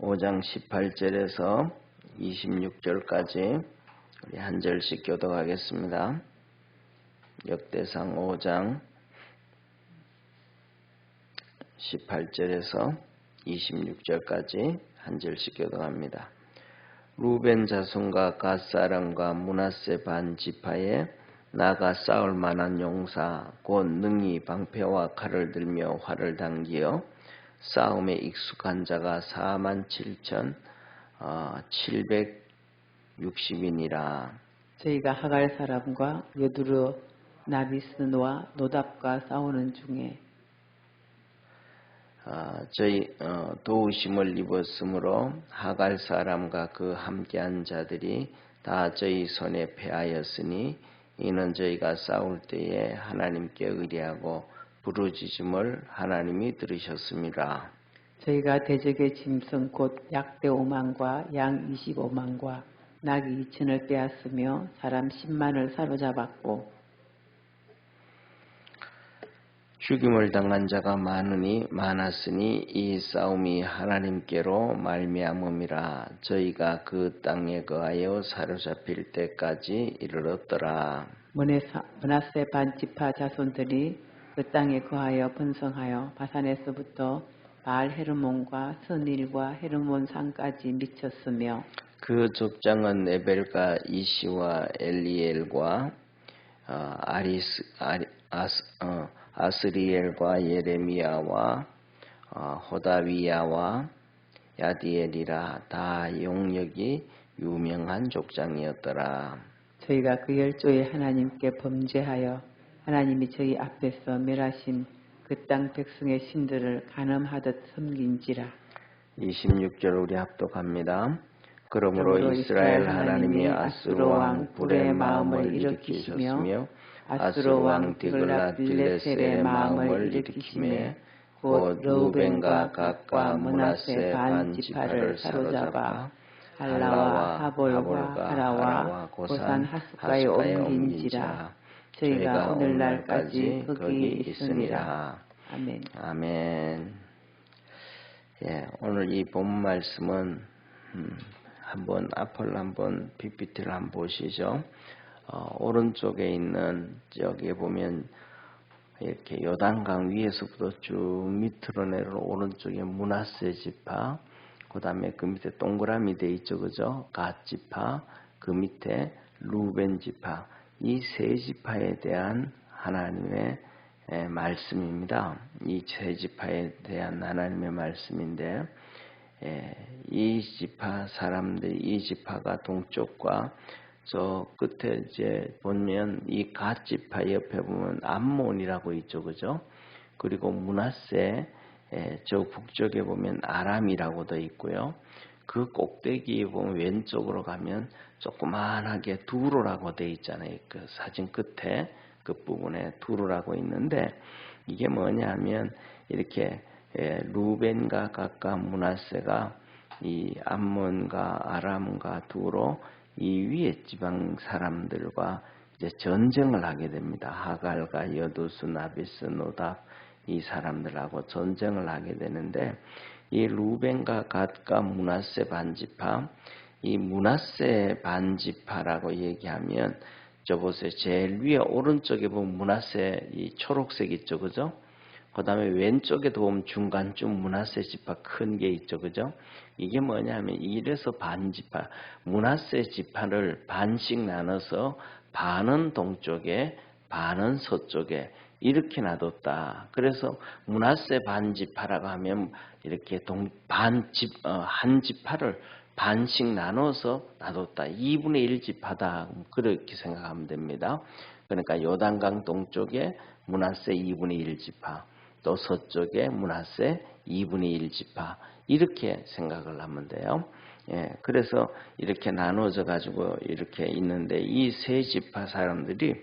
5장 18절에서 26절까지 우리 한 절씩 교독하겠습니다. 역대상 5장 18절에서 26절까지 한 절씩 교독합니다. 루벤 자손과 갓사람과 문하세 반 지파에 나가 싸울 만한 용사 곧 능히 방패와 칼을 들며 활을 당기어 싸움에 익숙한 자가 4만 7천 어, 760인이라. 저희가 하갈 사람과 여두르 나비스노와 노답과 싸우는 중에 어, 저희 어, 도우심을 입었으므로 하갈 사람과 그 함께한 자들이 다 저희 손에 패하였으니 이는 저희가 싸울 때에 하나님께 의뢰하고 부르짖음을 하나님이 들으셨습니다. 저희가 대적의 짐승 곧 약대 5만과 양 25만과 낙이 2천을 빼앗으며 사람 10만을 사로잡았고 죽임을 당한 자가 많으니 많았으니 이 싸움이 하나님께로 말미암음이라 저희가 그 땅에 거하여 사로잡힐 때까지 이르렀더라. 문하세 반지파 자손들이 그 땅에 거하여 번성하여 바산에서부터 바알 헤르몬과 선일과 헤르몬 산까지 미쳤으며 그 족장은 에벨과 이시와 엘리엘과 어, 아리스, 아리, 아스, 어, 아스리엘과 예레미야와 어, 호다위야와 야디엘이라 다 용력이 유명한 족장이었더라. 저희가 그 열조의 하나님께 범죄하여 하나님이 저희 앞에서 멸하신 그 땅 백성의 신들을 간음하듯 섬긴지라. 26절 우리 합독합니다. 그러므로 이스라엘 하나님이 아수르 왕 불의 마음을 일으키셨으며 아수르 왕 디글라 빌레셀의 마음을 일으키심에 곧 루벤과 각과 문하세 반 지파를 사로잡아 할라와 하볼과 하라와 고산 하스가에 옮긴지라 저희가 오늘날까지 거기 있으니라. 아멘. 아멘. 예, 오늘 이 본 말씀은 음, 한번 앞을 한번 PPT를 한번 보시죠. 어, 오른쪽에 있는 여기에 보면 이렇게 요단강 위에서부터 쭉 밑으로 내려 오른쪽에 문하세 지파, 그 다음에 그 밑에 동그라미 돼 있죠, 그죠? 갓 지파, 그 밑에 루벤 지파, 이 세 지파에 대한 하나님의 말씀입니다. 이 세 지파에 대한 하나님의 말씀인데, 이 지파 사람들, 이 지파가 동쪽과 저 끝에 이제 보면 이 갓 지파 옆에 보면 암몬이라고 있죠, 그죠? 그리고 문하세 저 북쪽에 보면 아람이라고 돼 있고요. 그 꼭대기에 보면 왼쪽으로 가면 조그만하게 두로라고 돼 있잖아요. 그 사진 끝에 그 부분에 두로라고 있는데 이게 뭐냐면 이렇게 루벤과 각과 문하세가 이 암몬과 아람과 두로 이 위에 지방 사람들과 이제 전쟁을 하게 됩니다. 하갈과 여두스, 나비스, 노답 이 사람들하고 전쟁을 하게 되는데 이 루벤과 갓과 문하세 반지파 이 문하세 반지파라고 얘기하면 저 보세요. 제일 위에 오른쪽에 보면 문하세 이 초록색 있죠. 그죠? 그 다음에 왼쪽에도 보면 중간쯤 문하세 지파 큰 게 있죠. 그죠? 이게 뭐냐면 이래서 반지파, 문하세 지파를 반씩 나눠서 반은 동쪽에 반은 서쪽에 이렇게 놔뒀다. 그래서 문하세 반지파라고 하면 이렇게 동, 반 집, 어, 한 지파를 반씩 나눠서 놔뒀다. 2분의 1 지파다. 그렇게 생각하면 됩니다. 그러니까 요단강 동쪽에 문하세 2분의 1 지파, 또 서쪽에 문하세 2분의 1 지파 이렇게 생각을 하면 돼요. 예, 그래서 이렇게 나눠져 가지고 이렇게 있는데 이 세 지파 사람들이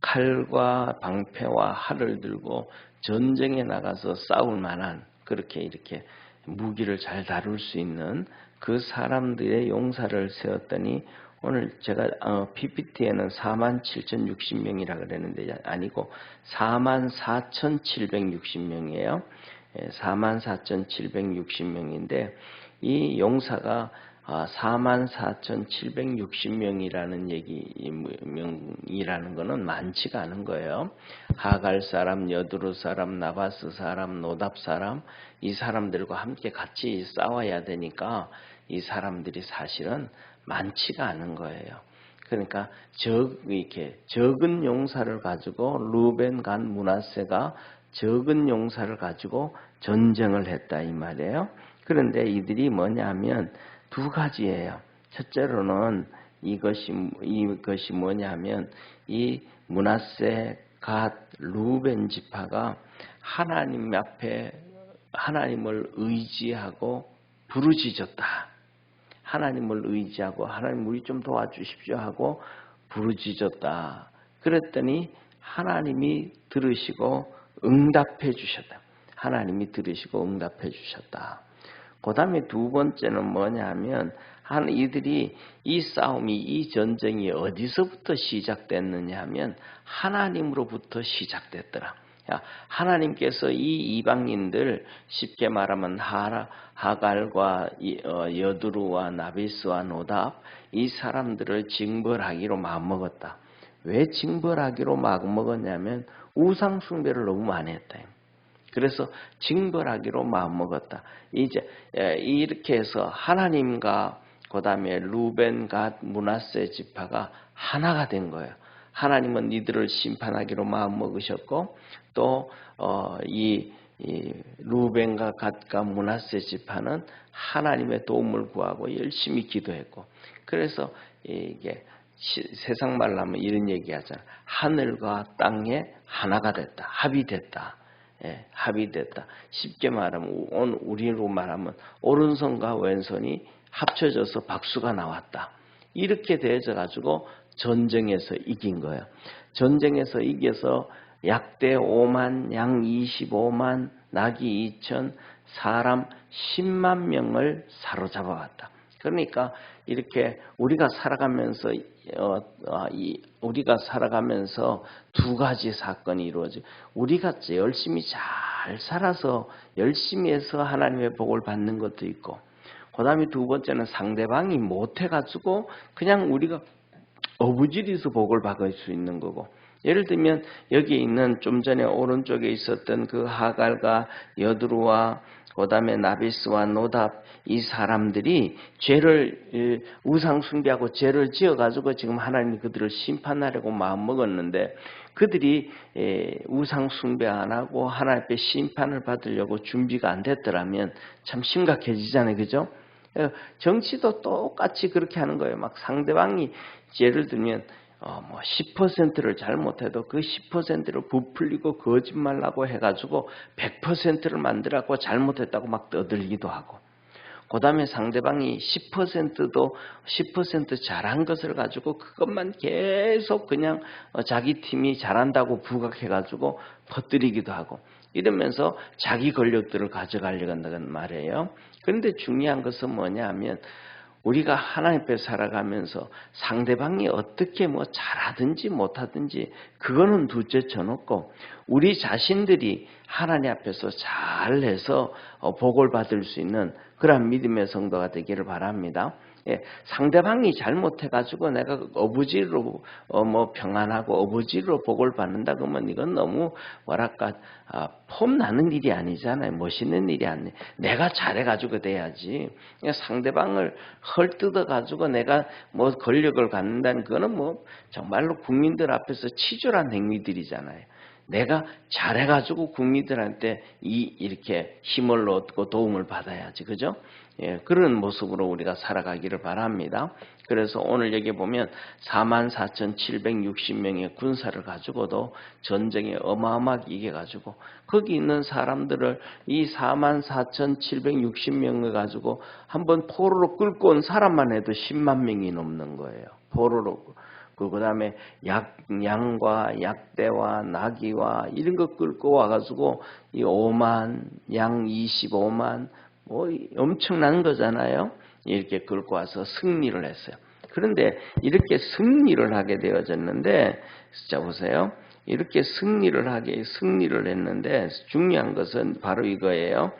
칼과 방패와 활을 들고 전쟁에 나가서 싸울 만한 그렇게 이렇게 무기를 잘 다룰 수 있는 그 사람들의 용사를 세웠더니 오늘 제가 어, PPT에는 4만 7,060명이라 그랬는데 아니고 4만 4,760명이에요. 44,760명인데 이 용사가 44,760명이라는 얘기 명이라는 거는 많지가 않은 거예요. 하갈 사람, 여두루 사람, 나바스 사람, 노답 사람 이 사람들과 함께 같이 싸워야 되니까 이 사람들이 사실은 많지가 않은 거예요. 그러니까 적 이렇게 적은 용사를 가지고 루벤 간 문하세가 적은 용사를 가지고 전쟁을 했다 이 말이에요. 그런데 이들이 뭐냐면 두 가지예요. 첫째로는 이것이 이것이 뭐냐면 이 문하세 갓 루벤 지파가 하나님 앞에 하나님을 의지하고 부르짖었다. 하나님을 의지하고 하나님 우리 좀 도와주십시오 하고 부르짖었다. 그랬더니 하나님이 들으시고 응답해 주셨다. 하나님이 들으시고 응답해 주셨다. 그 다음에 두 번째는 뭐냐면 한 이들이 이 싸움이 이 전쟁이 어디서부터 시작됐느냐 하면 하나님으로부터 시작됐더라. 하나님께서 이 이방인들 쉽게 말하면 하라, 하갈과 어, 여두루와 나비스와 노답 이 사람들을 징벌하기로 마음먹었다. 왜 징벌하기로 마음먹었냐면 우상 숭배를 너무 많이 했다. 그래서 징벌하기로 마음먹었다. 이제 이렇게 해서 하나님과 그 다음에 루벤, 갓, 문하세 지파가 하나가 된 거예요. 하나님은 이들을 심판하기로 마음먹으셨고 또이 어, 이 루벤과 갓과 문하세 지파는 하나님의 도움을 구하고 열심히 기도했고 그래서 이게 세상 말로 하면 이런 얘기하잖아 하늘과 땅에 하나가 됐다 합의됐다 예, 합의됐다. 쉽게 말하면 우리로 말하면 오른손과 왼손이 합쳐져서 박수가 나왔다. 이렇게 되어져 가지고 전쟁에서 이긴 거예요. 전쟁에서 이겨서 약대 5만, 양 25만, 낙이 2천, 사람 10만 명을 사로잡아왔다. 그러니까 이렇게 우리가 살아가면서 어, 어, 이, 우리가 살아가면서 두 가지 사건이 이루어져. 우리가 열심히 잘 살아서 열심히 해서 하나님의 복을 받는 것도 있고, 그다음에 두 번째는 상대방이 못해가지고 그냥 우리가 어부지리서 복을 받을 수 있는 거고, 예를 들면 여기 있는 좀 전에 오른쪽에 있었던 그 하갈과 여드루와 그 다음에 나비스와 노답 이 사람들이 죄를 우상 숭배하고 죄를 지어 가지고 지금 하나님이 그들을 심판하려고 마음 먹었는데 그들이 우상 숭배 안 하고 하나님 앞에 심판을 받으려고 준비가 안 됐더라면 참 심각해지잖아요. 그죠? 어, 정치도 똑같이 그렇게 하는 거예요. 막 상대방이 예를 들면 어, 뭐 10%를 잘못해도 그 10%를 부풀리고 거짓말하고 해가지고 100%를 만들라고 잘못했다고 막 떠들기도 하고 그 다음에 상대방이 10%도 10% 잘한 것을 가지고 그것만 계속 그냥 어, 자기 팀이 잘한다고 부각해가지고 퍼뜨리기도 하고 이러면서 자기 권력들을 가져가려고 한다는 말이에요. 그런데 중요한 것은 뭐냐 하면 우리가 하나님 앞에 살아가면서 상대방이 어떻게 뭐 잘하든지 못하든지 그거는 둘째 쳐놓고 우리 자신들이 하나님 앞에서 잘해서 어, 복을 받을 수 있는 그런 믿음의 성도가 되기를 바랍니다. 예, 상대방이 잘못해가지고 내가 어부지로 어, 뭐 평안하고 어부지로 복을 받는다 그러면 이건 너무 뭐랄까 아, 폼 나는 일이 아니잖아요. 멋있는 일이 아니. 내가 잘해가지고 돼야지. 그러니까 상대방을 헐뜯어가지고 내가 뭐 권력을 갖는다는 그거는 뭐 정말로 국민들 앞에서 치졸한 행위들이잖아요. 내가 잘해가지고 국민들한테 이 이렇게 힘을 얻고 도움을 받아야지, 그죠? 예, 그런 모습으로 우리가 살아가기를 바랍니다. 그래서 오늘 여기 보면 44,760명의 군사를 가지고도 전쟁에 어마어마하게 이겨가지고 거기 있는 사람들을 이 44,760명을 가지고 한번 포로로 끌고 온 사람만 해도 10만 명이 넘는 거예요. 포로로. 그 다음에 약, 양과 약대와 나귀와 이런 거 끌고 와가지고 이 5만, 양 25만, 뭐 엄청난 거잖아요. 이렇게 끌고 와서 승리를 했어요. 그런데 이렇게 승리를 하게 되어졌는데, 자 보세요. 이렇게 승리를 하게 승리를 했는데 중요한 것은 바로 이거예요.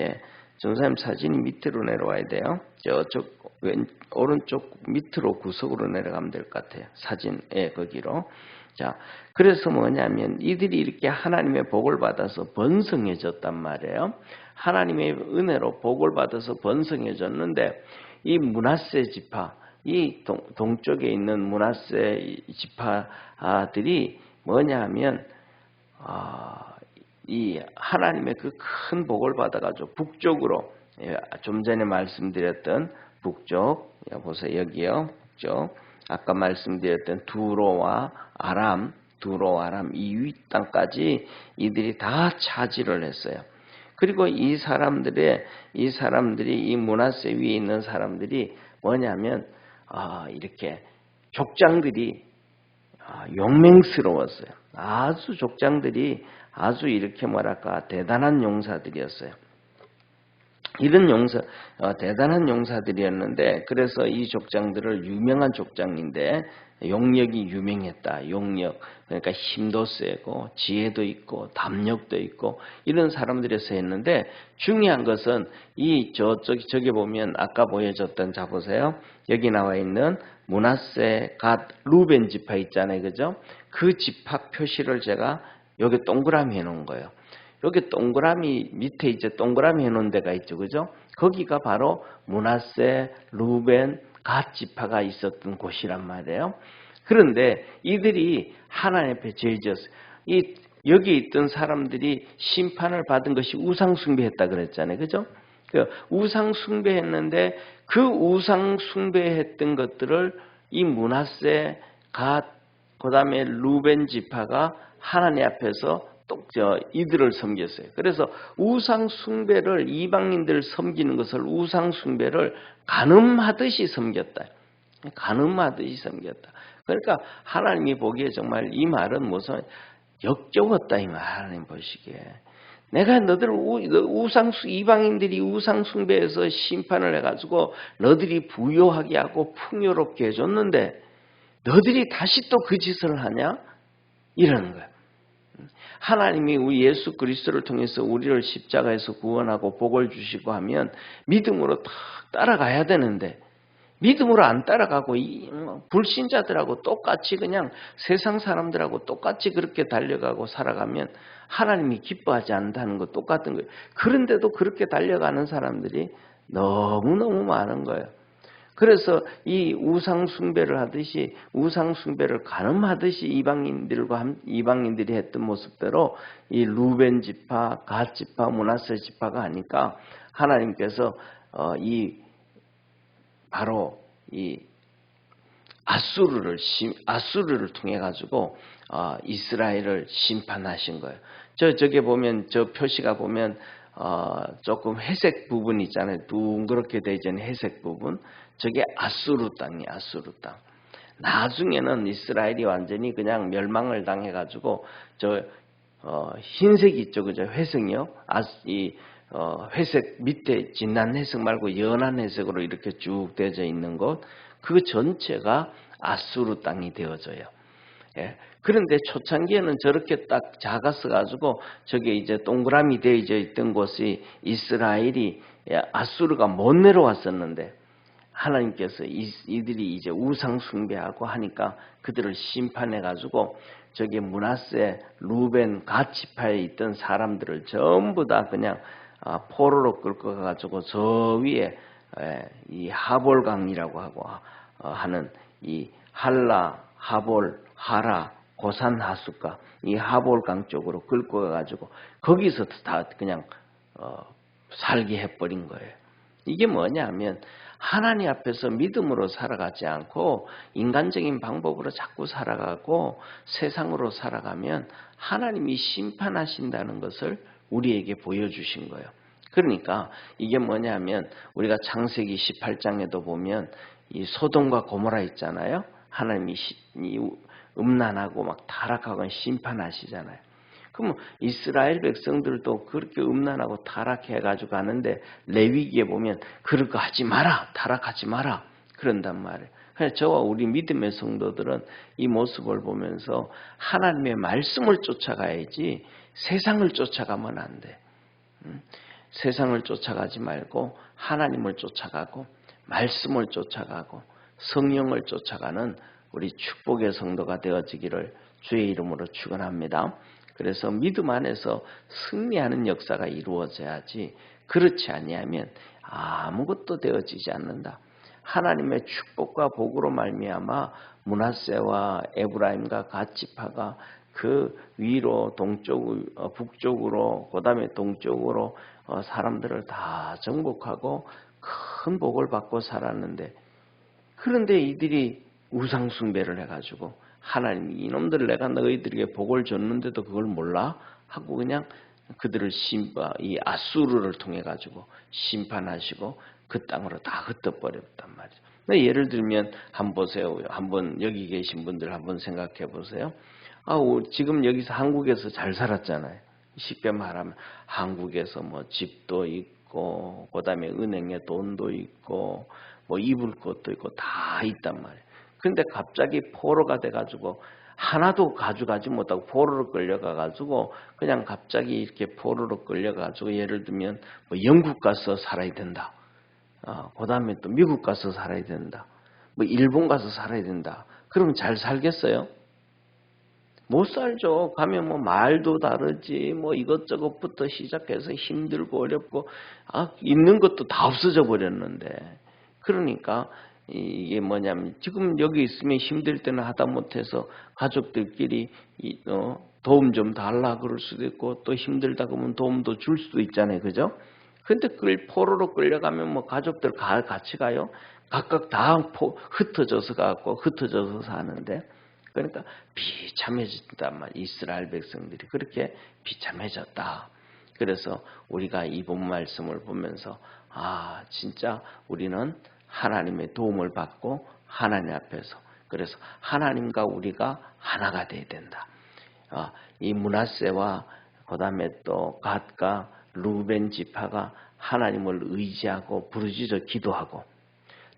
예. 전사님 사진이 밑으로 내려와야 돼요. 저쪽 왼 오른쪽 밑으로 구석으로 내려가면 될 것 같아요. 사진 예 거기로. 자 그래서 뭐냐면 이들이 이렇게 하나님의 복을 받아서 번성해졌단 말이에요. 하나님의 은혜로 복을 받아서 번성해졌는데 이 문하세 지파 이 동, 동쪽에 있는 문하세 지파들이 뭐냐면 아, 이 하나님의 그 큰 복을 받아가지고 북쪽으로 예, 좀 전에 말씀드렸던 북쪽 보세요 여기요 북쪽 아까 말씀드렸던 두로와 아람 두로 아람 이윗 땅까지 이들이 다 차지를 했어요. 그리고 이 사람들의 이 사람들이 이 문화세 위에 있는 사람들이 뭐냐면 아, 이렇게 족장들이 아, 용맹스러웠어요. 아주 족장들이 아주 이렇게 뭐랄까 대단한 용사들이었어요. 이런 용사 어, 대단한 용사들이었는데 그래서 이 족장들을 유명한 족장인데 용력이 유명했다. 용력 그러니까 힘도 세고 지혜도 있고 담력도 있고 이런 사람들에서 했는데 중요한 것은 이 저쪽 저기 보면 아까 보여줬던 자 보세요. 여기 나와 있는 문하세 갓 루벤 지파 있잖아요. 그죠? 그 지파 표시를 제가 여기 동그라미 해 놓은 거예요. 여기 동그라미 밑에 이제 동그라미 해 놓은 데가 있죠. 그죠? 거기가 바로 문하세 루벤 갓 지파가 있었던 곳이란 말이에요. 그런데 이들이 하나님 앞에 죄 지었어요. 이 여기 있던 사람들이 심판을 받은 것이 우상 숭배했다 그랬잖아요. 그죠? 그 우상 숭배했는데 그 우상 숭배했던 것들을 이 문하세 갓 그 다음에 루벤 지파가 하나님 앞에서 똑저 이들을 섬겼어요. 그래서 우상 숭배를 이방인들 섬기는 것을 우상 숭배를 가늠하듯이 섬겼다. 가늠하듯이 섬겼다. 그러니까 하나님이 보기에 정말 이 말은 무슨 역겨웠다 이 말 하나님 보시기에. 내가 너들 우상 이방인들이 우상 숭배해서 심판을 해가지고 너들이 부요하게 하고 풍요롭게 해줬는데 너들이 다시 또 그 짓을 하냐? 이러는 거야. 하나님이 우리 예수 그리스도를 통해서 우리를 십자가에서 구원하고 복을 주시고 하면 믿음으로 탁 따라가야 되는데 믿음으로 안 따라가고 뭐 불신자들하고 똑같이 그냥 세상 사람들하고 똑같이 그렇게 달려가고 살아가면 하나님이 기뻐하지 않는다는 거 똑같은 거예요. 그런데도 그렇게 달려가는 사람들이 너무너무 많은 거예요. 그래서 이 우상 숭배를 하듯이 우상 숭배를 가늠하듯이 이방인들과 이방인들이 했던 모습대로 이 루벤 지파, 갓 지파, 문하세 지파가 하니까 하나님께서 어, 이 바로 이 아수르를 아수르를 통해 가지고 어, 이스라엘을 심판하신 거예요. 저 저게 보면 저 표시가 보면 어, 조금 회색 부분 있잖아요. 둥그렇게 되어 있는 회색 부분. 저게 아수르 땅이 아수르 땅. 나중에는 이스라엘이 완전히 그냥 멸망을 당해가지고 저 어, 흰색 있죠, 그죠? 회색이요. 아, 이 어, 회색 밑에 진한 회색 말고 연한 회색으로 이렇게 쭉 되어져 있는 곳, 그 전체가 아수르 땅이 되어져요. 예. 그런데 초창기에는 저렇게 딱 작았어 가지고 저게 이제 동그라미 되어져 있던 곳이 이스라엘이 예, 아수르가 못 내려왔었는데 하나님께서 이들이 이제 우상 숭배하고 하니까 그들을 심판해 가지고 저게 문하세 루벤 가치파에 있던 사람들을 전부 다 그냥 아, 포로로 끌고 가가지고 저 위에 이 하볼강이라고 하고 어, 하는 이 할라, 하볼, 하라, 고산 하수가 이 하볼강 쪽으로 끌고 가가지고 거기서 다 그냥 어, 살게 해버린 거예요. 이게 뭐냐면 하나님 앞에서 믿음으로 살아가지 않고 인간적인 방법으로 자꾸 살아가고 세상으로 살아가면 하나님이 심판하신다는 것을 우리에게 보여주신 거예요. 그러니까 이게 뭐냐면 우리가 창세기 18장에도 보면 이 소돔과 고모라 있잖아요. 하나님이 음란하고 막 타락하고 심판하시잖아요. 그럼 이스라엘 백성들도 그렇게 음란하고 타락해 가지고 가는데 레위기에 보면 그럴 거 하지 마라. 타락하지 마라. 그런단 말이에요. 그래서 저와 우리 믿음의 성도들은 이 모습을 보면서 하나님의 말씀을 쫓아가야지 세상을 쫓아가면 안 돼. 음? 세상을 쫓아가지 말고 하나님을 쫓아가고 말씀을 쫓아가고 성령을 쫓아가는 우리 축복의 성도가 되어지기를 주의 이름으로 축원합니다. 그래서 믿음 안에서 승리하는 역사가 이루어져야지 그렇지 아니하면 아무것도 되어지지 않는다. 하나님의 축복과 복으로 말미암아 문하세와 에브라임과 가치파가 그 위로 동쪽 어, 북쪽으로 그다음에 동쪽으로 어, 사람들을 다 정복하고 큰 복을 받고 살았는데 그런데 이들이 우상 숭배를 해가지고 하나님 이놈들 내가 너희들에게 복을 줬는데도 그걸 몰라 하고 그냥 그들을 심파 이 아수르를 통해 가지고 심판하시고 그 땅으로 다 흩어버렸단 말이죠. 예를 들면 한번 보세요. 한번 여기 계신 분들 한번 생각해 보세요. 아, 지금 여기서 한국에서 잘 살았잖아요. 쉽게 말하면 한국에서 뭐 집도 있고 그다음에 은행에 돈도 있고 뭐 입을 것도 있고 다 있단 말이에요. 근데 갑자기 포로가 돼가지고 하나도 가져가지 못하고 포로로 끌려가가지고 그냥 갑자기 이렇게 포로로 끌려가지고 예를 들면 뭐 영국 가서 살아야 된다. 어, 그 다음에 또 미국 가서 살아야 된다. 뭐 일본 가서 살아야 된다. 그럼 잘 살겠어요? 못 살죠. 가면 뭐 말도 다르지, 뭐 이것저것부터 시작해서 힘들고 어렵고, 아, 있는 것도 다 없어져 버렸는데. 그러니까 이게 뭐냐면 지금 여기 있으면 힘들 때는 하다 못해서 가족들끼리 어, 도움 좀 달라 그럴 수도 있고 또 힘들다 그러면 도움도 줄 수도 있잖아요. 그죠? 근데 끌 포로로 끌려가면 뭐 가족들 가, 같이 가요. 각각 다 포, 흩어져서 가고 흩어져서 사는데 그러니까 비참해진단 말 이스라엘 백성들이 그렇게 비참해졌다. 그래서 우리가 이본 말씀을 보면서 아 진짜 우리는 하나님의 도움을 받고 하나님 앞에서 그래서 하나님과 우리가 하나가 돼야 된다. 어, 이 문하세와 그다음에 또 갓과 루벤 지파가 하나님을 의지하고 부르짖어 기도하고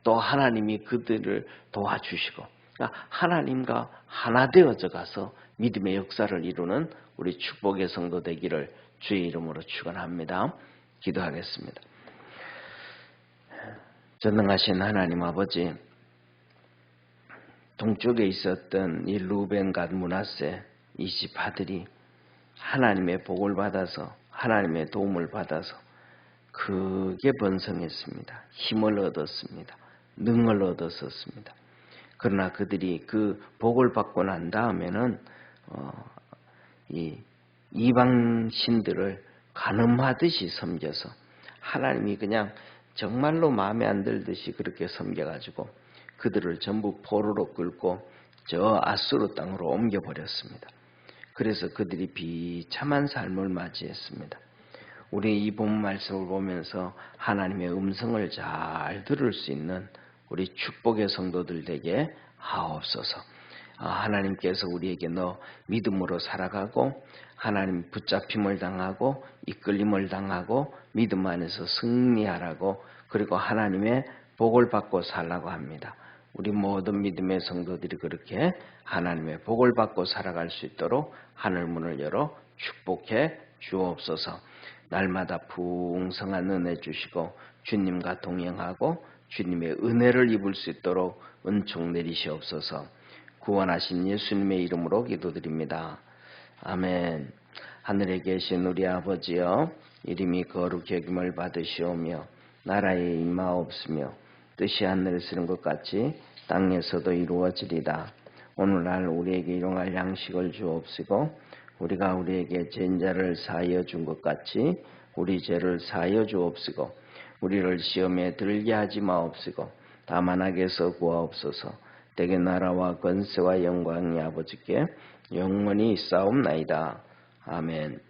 또 하나님이 그들을 도와주시고 그러니까 하나님과 하나 되어져 가서 믿음의 역사를 이루는 우리 축복의 성도 되기를 주의 이름으로 축원합니다. 기도하겠습니다. 전능하신 하나님 아버지, 동쪽에 있었던 이 루벤 갓 문하세 이 집 아들이 하나님의 복을 받아서 하나님의 도움을 받아서 크게 번성했습니다. 힘을 얻었습니다. 능을 얻었었습니다. 그러나 그들이 그 복을 받고 난 다음에는 어, 이 이방 신들을 가늠하듯이 섬겨서 하나님이 그냥 정말로 마음에 안 들듯이 그렇게 섬겨가지고 그들을 전부 포로로 끌고 저 아수르 땅으로 옮겨버렸습니다. 그래서 그들이 비참한 삶을 맞이했습니다. 우리 이 본 말씀을 보면서 하나님의 음성을 잘 들을 수 있는 우리 축복의 성도들 에게 하옵소서. 아, 하나님께서 우리에게 너 믿음으로 살아가고 하나님 붙잡힘을 당하고 이끌림을 당하고 믿음 안에서 승리하라고 그리고 하나님의 복을 받고 살라고 합니다. 우리 모든 믿음의 성도들이 그렇게 하나님의 복을 받고 살아갈 수 있도록 하늘 문을 열어 축복해 주옵소서. 날마다 풍성한 은혜 주시고 주님과 동행하고 주님의 은혜를 입을 수 있도록 은총 내리시옵소서. 구원하신 예수님의 이름으로 기도드립니다. 아멘. 하늘에 계신 우리 아버지여 이름이 거룩히 여김을 받으시오며 나라에 임하옵으며 뜻이 하늘에서 이룬 것 같이 땅에서도 이루어지리다. 오늘날 우리에게 일용할 양식을 주옵시고 우리가 우리에게 죄인자를 사하여 준 것 같이 우리 죄를 사하여 주옵시고 우리를 시험에 들게 하지 마옵시고 다만 악에서 구하옵소서 대개 나라와 권세와 영광이 아버지께 영원히 싸움나이다. 아멘